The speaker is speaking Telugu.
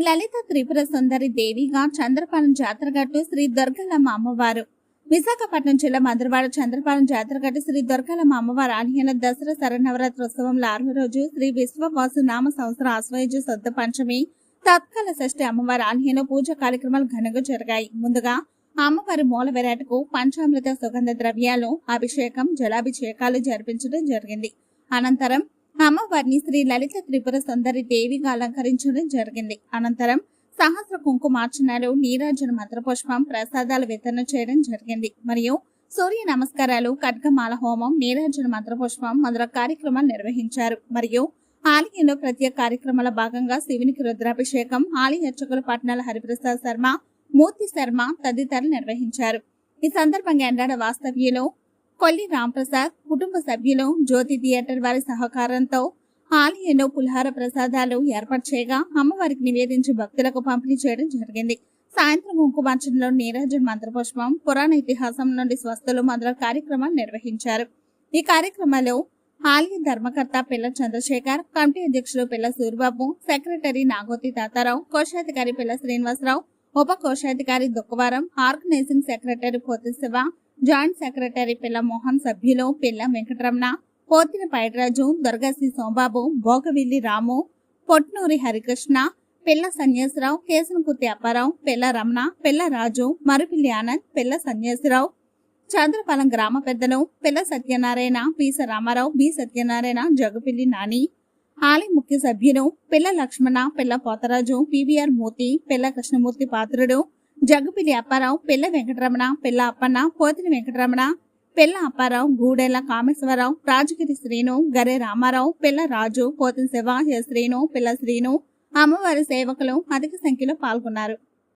త్రిపుర సుందరి దేవిగా చంద్రపాలెం జాతరగట్టు శ్రీ దుర్గలమ్మ అమ్మవారు. విశాఖపట్నం జిల్లా మధురవాడ చంద్రపాలెం జాతరగట్టు శ్రీ దుర్గలమ్మ అమ్మవారు ఆలయంలో దసరా శరన్నవరాత్రోత్సవంలో ఆరవ రోజు శ్రీ విశ్వవాసు నామ సంవత్సర ఆశ్వయుజ శుద్ధ పంచమి తత్కాల షష్ఠి అమ్మవారి ఆలయంలో పూజ కార్యక్రమాలు ఘనంగా జరిగాయి. ముందుగా అమ్మవారి మూల విరాటకు పంచామృత సుగంధ ద్రవ్యాలు అభిషేకం జలాభిషేకాలు జరిపించడం జరిగింది. అనంతరం అమ్మవారిని శ్రీ లలిత త్రిపుర సుందరి దేవిగా అలంకరించడం జరిగింది. అనంతరం సహస్ర కుంకుమార్చనలు నీరాజన మంత్రపుష్పం ప్రసాదాలు వితరణ చేయడం జరిగింది. మరియు సూర్య నమస్కారాలు ఖడ్గమాల హోమం నీరాజన మంత్రపుష్పం మొదల కార్యక్రమాలు నిర్వహించారు. మరియు ఆలయంలో ప్రత్యేక కార్యక్రమాల భాగంగా శివునికి రుద్రాభిషేకం ఆలయ అర్చకులు పట్నాల హరిప్రసాద్ శర్మ మూర్తి శర్మ తదితరులు నిర్వహించారు. ఈ సందర్భంగా ఎండాడ వాస్తవ్యంలో కొల్లి రాంప్రసాద్ కుటుంబ సభ్యులు జ్యోతి థియేటర్ వారి సహకారంతో ఆలయంలో పులిహార ప్రసాదాలు ఏర్పాటు చేయగా అమ్మవారికి నివేదించి భక్తులకు పంపిణీ చేయడం జరిగింది. సాయంత్రం కుంకుమార్చనలో నీరాజన్ మంత్రపుష్పం పురాణ ఇతిహాసం నుండి స్వస్థలు మొదలైన కార్యక్రమాలు నిర్వహించారు. ఈ కార్యక్రమంలో ఆలయ ధర్మకర్త పిల్ల చంద్రశేఖర్ కమిటీ అధ్యక్షులు పిల్ల సూర్బాబు సెక్రటరీ నాగోతి తాతారావు కోశాధికారి పిల్ల శ్రీనివాసరావు ఉప కోశాధికారి Dukkavaram organizing secretary Pothi Siva joint secretary Pilla Mohan సభ్యులు పిల్ల వెంకటరమణ పోతిన పైడరాజు దుర్గశ్రీ సోంబాబు భోగవిల్లి రాము పొట్నూరి హరికృష్ణ పిల్ల సన్యాసరావు కేసనకుర్తి అప్పారావు పిల్ల రమణ పిల్ల రాజు మరుపిల్లి ఆనంద్ పిల్ల సన్యాసరావు చంద్రపాలెం గ్రామ పెద్దలు పిల్ల సత్యనారాయణ పీస రామారావు బి సత్యనారాయణ జగపిల్లి నాని ఆలయ ముఖ్య సభ్యులు పిల్ల లక్ష్మణ పిల్ల పోతరాజు పివిఆర్ మూర్తి పిల్ల కృష్ణమూర్తి పాత్రుడు జగ్గుపిల్లి అప్పారావు పిల్ల వెంకటరమణ పిల్ల అప్పన్న పోతిన వెంకటరమణ పిల్ల అప్పారావు గూడెల కామేశ్వరరావు రాజగిరి శ్రీను గరే రామారావు పిల్ల రాజు పోతిన శివ శ్రీను పిల్ల శ్రీను అమ్మవారి సేవకులు అధిక సంఖ్యలో పాల్గొన్నారు.